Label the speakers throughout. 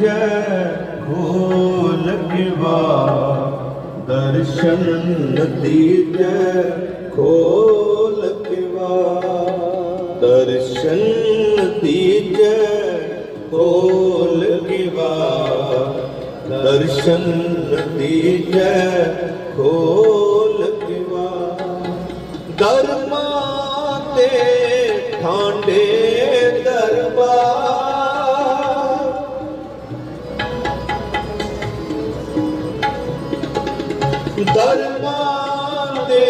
Speaker 1: ਜੈ ਖੋਲ ਕਿਵਾ ਦਰਸ਼ਨ ਦੀਜੈ ਖੋਲ ਕਿਵਾ ਦਰਸ਼ਨ ਦੀਜੈ ਖੋਲ ਕਿਵਾ ਦਰਸ਼ਨ ਦੀਜੈ ਖੋਲ ਕਿਵਾ ਦਰਮਾ ਤੇ ਠਾਂਡੇ ਦਰਮਾ ਦੇ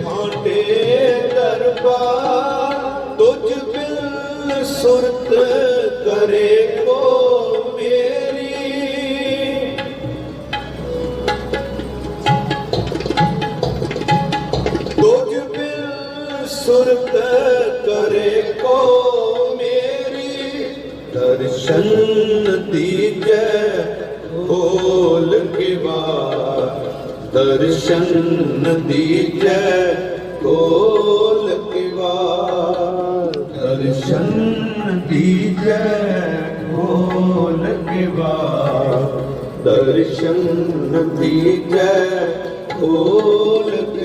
Speaker 1: ਠਾਂਡੇ ਦਰਬਾਰ, ਤੁਝ ਬਿਨ ਸੁਰਤ ਕਰੇ ਕੋ ਮੇਰੀ। ਤੁਝ ਬਿਨ ਸੁਰਤ ਕਰੇ ਕੋ ਮੇਰੀ। ਦਰਸ਼ਨ ਦੀਜੈ ਖੋਲ ਕੇ ਬਾਰ ਦਰਸ਼ਨ ਦੀਜੈ ਖੋਲ ਕੇ ਬਾਰ ਦਰਸ਼ਨ ਦੀਜੈ ਖੋਲ ਕੇ ਬਾਰ ਦਰਸ਼ਨ ਨਦੀ ਜੈ ਕੇ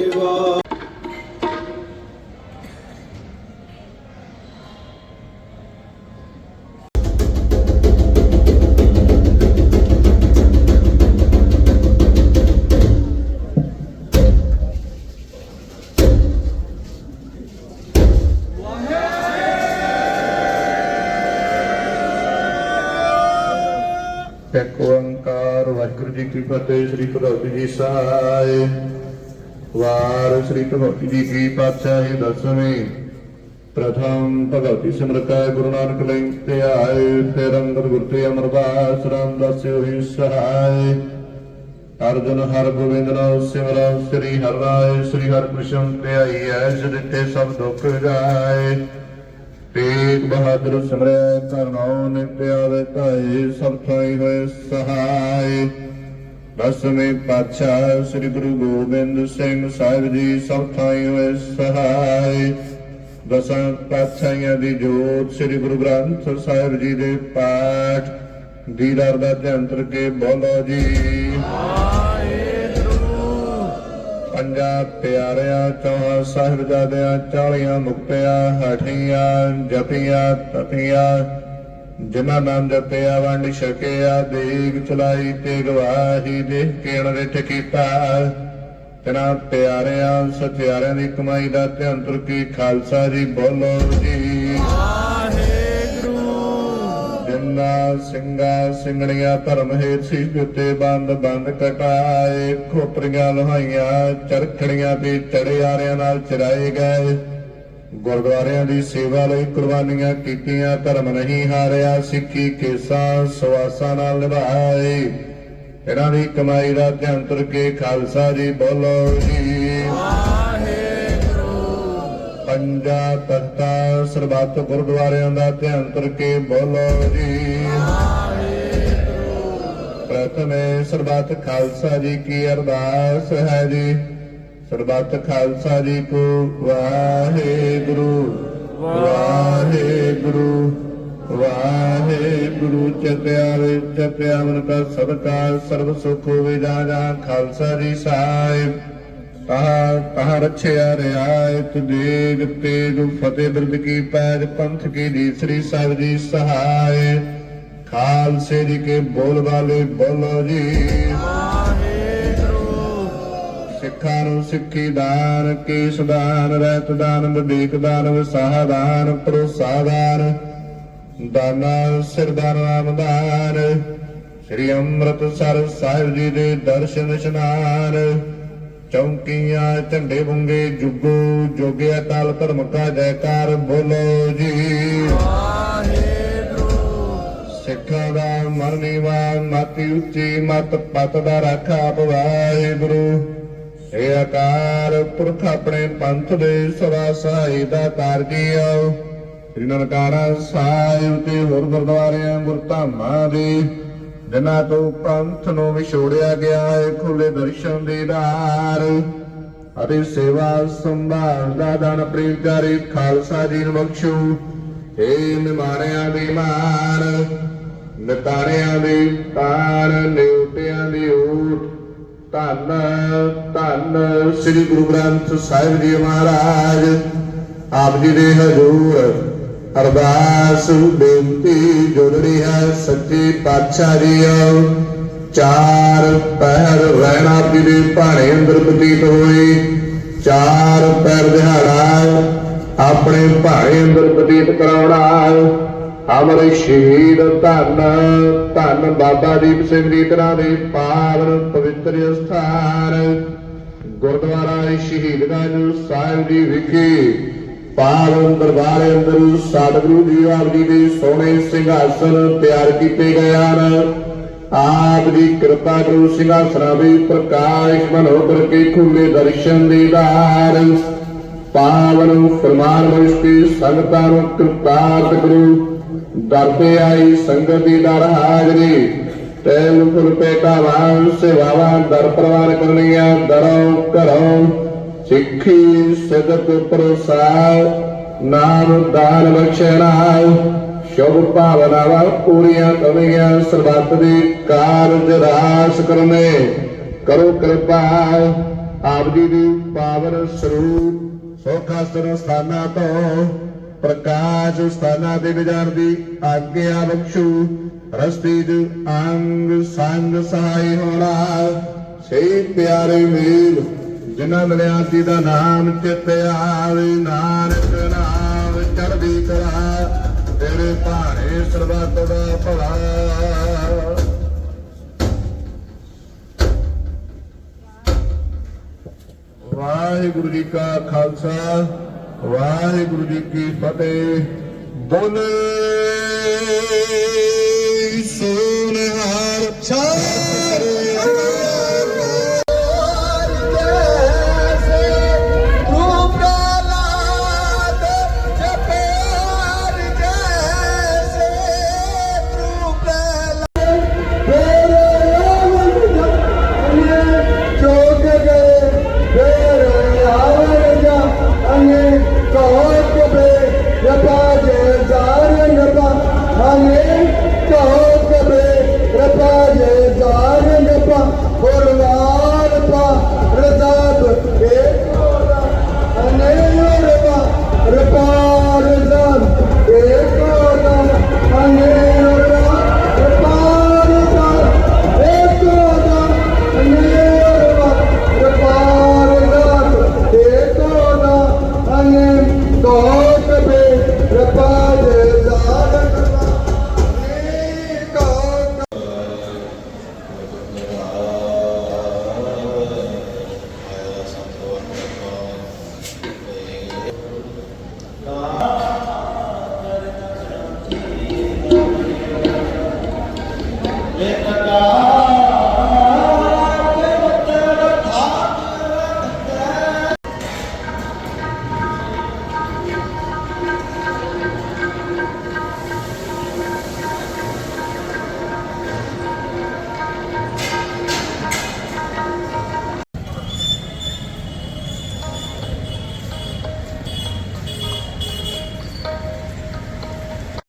Speaker 2: ਇੱਕ ਓੰਕਾਰ ਵਾਹਿਗੁਰੂ ਜੀ ਕੀ ਫਤਿਹ, ਸ੍ਰੀ ਭਗਵਤੀ ਜੀ ਸਹਾਇ ਵਾਰ ਸ੍ਰੀ ਭਗਵਤੀ ਜੀ ਕੀ ਪਾਤਸ਼ਾਹੀ ਦਸਵੀਂ। ਪ੍ਰਥਮ ਭਗਵਤੀ ਸਿਮਰਤੈ ਗੁਰੂ ਨਾਨਕ ਲੈ ਤੇ ਆਏ ਤੇ ਰੰਗਤ ਗੁਰ ਤੇ ਅਮਰਦਾਸ ਰਾਮ ਰਾਮਦਾਸ ਹੋਈ ਸਹਾਇ ਅਰਜਨ ਹਰ ਗੋਬਿੰਦ ਨਾਮ ਸਿਮਰਨ ਸ੍ਰੀ ਹਰਿ ਰਾਏ, ਸ੍ਰੀ ਹਰਿ ਕ੍ਰਿਸ਼ਨ ਤੇ ਆਈ ਐਸ ਦਿੱਤੇ ਸਭ ਦੁੱਖ ਗਾਏ ਤੇਗ ਬਹਾਦਰ ਸਿਮਰੈ ਕਰਨਾਉ ਨਿਤ ਆਵੇ ਧਾਏ, ਸਭ ਥਾਈ ਹੋਏ ਸਹਾਈ ਦਸਵੇਂ ਪਾਤਸ਼ਾਹ ਸ੍ਰੀ ਗੁਰੂ ਗੋਬਿੰਦ ਸਿੰਘ ਸਾਹਿਬ ਜੀ, ਸਭ ਥਾਈ ਹੋਏ ਸਹਾਈ ਦਸਾਂ ਪਾਤਸ਼ਾਹਾਂ ਦੀ ਜੋਤ ਸ੍ਰੀ ਗੁਰੂ ਗ੍ਰੰਥ ਸਾਹਿਬ ਜੀ ਦੇ ਪਾਠ। ਦੀਦਾਰ ਦਾ ਧਿਆਨ ਕਰਕੇ ਬੋਲੋ ਜੀ। ਪੰਜਾ ਪਿਆਰਿਆਂ ਚੌਹਾਂ ਸਾਹਿਬਜ਼ਾਦਿਆਂ ਚਾਲੀਆਂ ਮੁਕਤਿਆਂ, ਹਠੀਆਂ ਜਪੀਆਂ ਤਤੀਆਂ ਜਿਨ੍ਹਾਂ ਨਾਮ ਜਪਿਆ, ਵੰਡ ਛਕਿਆ, ਦੇਗ ਚਲਾਈ ਤੇ ਗਵਾਹੀ ਦੇਖ ਕੇ ਅਣਰਿਠ ਕੀਤਾ। ਤਨਾ ਪਿਆਰਿਆਂ ਸਤਿਆਰਿਆਂ ਦੀ ਕਮਾਈ ਦਾ ਧਿਆਨ ਤੁਰ ਕੀ ਖਾਲਸਾ ਜੀ ਬੋਲੋ ਜੀ। ਜਿੰਨਾ ਸਿੰਘਾ ਸਿੰਘਣੀਆਂ ਧਰਮ ਹੇਤ ਸੀ ਉੱਤੇ ਬੰਦ ਬੰਦ ਕਟਾਏ। ਖੋਪਰੀਆਂ ਲੋਹਾਈਆਂ, ਚਰਖੜੀਆਂ ਤੇ ਚੜਿਆਰਿਆਂ ਨਾਲ ਚਰਾਏ ਗਏ। ਗੁਰਦੁਆਰਿਆਂ ਦੀ ਸੇਵਾ ਲਈ ਕੁਰਬਾਨੀਆਂ ਕੀਤੀਆਂ, ਧਰਮ ਨਹੀਂ ਹਾਰਿਆ, ਸਿੱਖੀ ਕੇਸਾਂ ਸਵਾਸਾਂ ਨਾਲ ਨਿਭਾਏ। ਇਹਨਾਂ ਦੀ ਕਮਾਈ ਦਾ ਧਿਆਨ ਤੁਰ ਕੇ ਖਾਲਸਾ ਜੀ ਬੋਲੋ ਜੀ। ਪੰਜਾ ਤਖਤਾ ਸਰਬੱਤ ਗੁਰਦੁਆਰਿਆਂ ਦਾ ਧਿਆਨ ਤੁਰ ਬੋਲੋ ਜੀ। ਪ੍ਰਥਮੇ ਸਰਬੱਤ ਖਾਲਸਾ ਜੀ ਕੀ ਅਰਦਾਸ ਹੈ ਜੀ। ਸਰਬੱਤ ਖਾਲਸਾ ਜੀ ਕੋ ਵਾਹਿਗੁਰੂ ਵਾਹਿਗੁਰੂ ਵਾਹਿਗੁਰੂ। ਚਤਿਆ ਵਿੱਚ ਕਾ ਸਦਕਾ, ਸਰਬ ਸੁਖ ਹੋਵੇ ਜਾ ਖਾਲਸਾ ਜੀ ਸਾਹਿਬ। ਤਹਾ ਤਹਾ ਰਛਿਆ ਰਿਆਇਤ ਦੇਗ ਤੇਗ ਫਤਿਹ ਬਿਰਦ ਕੀ ਪੈਜ ਪੰਥ ਕੀ ਦੀਸਰੀ ਸਾਹਿਬ ਜੀ ਸਹਾਇ ਖਾਲਸੇ ਜੀ ਕੇ ਬੋਲ ਵਾਲੇ ਬੋਲੋ ਜੀ। ਸਿੱਖਾਂ ਨੂੰ ਸਿੱਖੀ ਦਾਨ, ਕੇਸ ਦਾਨ, ਰਹਿਤ ਦਾਨ, ਵਿਵੇਕ ਦਾਨ, ਵਿਸਾਹ ਦਾਨ, ਭਰੋਸਾ ਦਾਨ, ਦਾਨਾ ਸਿਰਦਾਰ ਨਾਮਦਾਨ ਸ੍ਰੀ ਅੰਮ੍ਰਿਤਸਰ ਸਾਹਿਬ ਜੀ ਦੇ ਦਰਸ਼ਨ ਇਸ਼ਨਾਨ ਚੌਂਕੀਆਂ ਝੰਡੇ ਬੁੰਗੇ ਜੁਗੋ ਜੋਗੇ ਅਕਾਲ ਧਰਮ ਕਾ ਜੈਕਾਰ ਬੋਲੋ ਜੀ। ਸਿੱਖਾਂ ਦਾ ਮਰਨੀ ਵਾਨ ਮਾਤੀ ਉੱਚੀ ਮਤ ਪਤ ਦਾ ਰਾਖਾ ਆਪ ਵਾਹਿਗੁਰੂ। ਏ ਆਕਾਰ ਪੁਰਖ ਆਪਣੇ ਪੰਥ ਦੇ ਸਵਾ ਸਹਾਈ ਦਾ ਕਾਰਜੀਓ ਸ੍ਰੀ ਨਨਕਾਰਾ ਸਾਹਿਬ ਤੇ ਹੋਰ ਗੁਰਦੁਆਰਿਆਂ ਗੁਰਧਾਮਾਂ ਦੇ ਜਿਨ੍ਹਾਂ ਤੋਂ ਪੰਥ ਨੂੰ ਵਿਛੋੜਿਆ ਗਿਆ ਹੈ ਖੁੱਲੇ ਦਰਸ਼ਨ ਦੇ ਦਾਰ। ਅਤੇ ਸੇਵਾ ਸੰਭਾਲ ਦਾ ਦਾਨ ਪ੍ਰੇਮਕਾਰੀ ਖਾਲਸਾ ਜੀ ਨੂੰ ਬਖਸ਼ੋ। ਏ ਨਿਮਾਣਿਆਂ ਦੀ ਮਾਨ ਨਿਤਾਣਿਆਂ ਦੀ ਤਾਰ, ਨਿਉਟਿਆਂ ਦੀ ਊਟ ਧੰਨ ਧੰਨ ਸ੍ਰੀ ਗੁਰੂ ਗ੍ਰੰਥ ਸਾਹਿਬ ਜੀ ਮਹਾਰਾਜ। ਆਪ ਜੀ ਦੇ ਹਜ਼ੂਰ ਅਰਦਾਸ ਬੇਨਤੀ ਜੁੜੜੀ ਹੈ, ਸੱਚੇ ਪਾਤਸ਼ਾਹ ਜੀਓ। ਚਾਰ ਪਹਿਰ ਰਹਿਣਾ ਆਪ ਭਾਣੇ ਅੰਦਰ ਬਤੀਤ ਹੋਈ ਚਾਰ ਪਹਿਰ ਦਿਹਾੜਾ ਆਪਣੇ ਭਾਣੇ ਅੰਦਰ ਬਤੀਤ ਕਰਾਉਣਾ ਅਮਰ ਸ਼ਹੀਦ ਧੰਨ ਧੰਨ ਬਾਬਾ ਦੀਪ ਸਿੰਘ ਜੀ ਤਰ੍ਹਾਂ ਦੇ ਪਾਵਨ ਪਵਿੱਤਰ ਸਥਾਨ ਗੁਰਦੁਆਰਾ ਸ਼ਹੀਦਗੰਜ ਸਾਹਿਬ ਜੀ ਵਿਖੇ ਪਾਵਨ ਦਰਬਾਰ ਅੰਦਰ ਸਤਿਗੁਰੂ ਜੀ ਆਪ ਜੀ ਦੇ ਸੋਹਣੇ ਸਿੰਘਾਸਨ ਤਿਆਰ ਕੀਤੇ ਗਏ ਹਨ। ਆਪ ਦੀ ਕਿਰਪਾ ਕਰੋ ਸਿੰਘਾਸਨਾਂ ਵੀ ਪ੍ਰਕਾਸ਼ ਮਨੋ ਕਰਕੇ ਖੁੱਲੇ ਦਰਸ਼ਨ ਦੀਦਾਰ ਪਾਵਨ ਫਰਮਾਨ ਬਖਸ਼ੀ ਸੰਗਤਾਂ ਨੂੰ ਕਿਰਪਾਤ ਕਰੋ। ਦਰਤੇ ਆਈ ਸੰਗਤ ਦੀ ਦਰ ਹਾਜ਼ਰੀ। ਤੈਨ ਫੁੱਲ ਪੇਟਾਵਾਂ ਸੇਵਾਵਾਂ ਦਰ ਪ੍ਰਵਾਨ ਕਰਨੀਆਂ, ਦਰੋਂ ਘਰੋਂ ਸਿੱਖੀ ਸਿਦਕ ਪ੍ਰਸਾਦ, ਨਾਮ ਦਾਨ ਬਖਸ਼ਣਾ ਸ਼ੁਭ ਭਾਵਨਾਵਾਂ ਪੂਰੀਆਂ ਕਰਨੀਆਂ ਸਰਬੱਤ ਦੇ ਕਾਰਜ ਰਾਸ ਕਰਨੇ। ਕਰੋ ਕਿਰਪਾ, ਆਪ ਜੀ ਦੀ ਪਾਵਨ ਸਰੂਪ ਸੋਖਾਸਨ ਸਥਾਨਾਂ ਤੋਂ, ਪ੍ਰਕਾਸ਼ ਸਥਾਨਾਂ ਦੇ ਵਿਜਾਨ ਦੀ ਆਗਿਆ ਬਖਸ਼ੂ। ਰਸਤੀ ਚ ਅੰਗ ਸੰਗ ਸਹਾਈ ਹੋਣਾ। ਸੇ ਪਿਆਰੇ ਮੇਲ ਜਿਨ੍ਹਾਂ ਮਿਲਿਆ ਜੀ ਦਾ ਨਾਮ ਚਿਤ ਆਵੇ, ਨਾਨਕ ਨਾਮ ਚੜ੍ਹਦੀ ਕਲਾ, ਤੇਰੇ ਭਾਣੇ ਸਰਬੱਤ ਦਾ ਭਲਾ। ਵਾਹਿਗੁਰੂ ਜੀ ਕਾ ਖਾਲਸਾ, ਵਾਹਿਗੁਰੂ ਜੀ ਕੀ ਫਤਿਹ। ਬੋਲੇ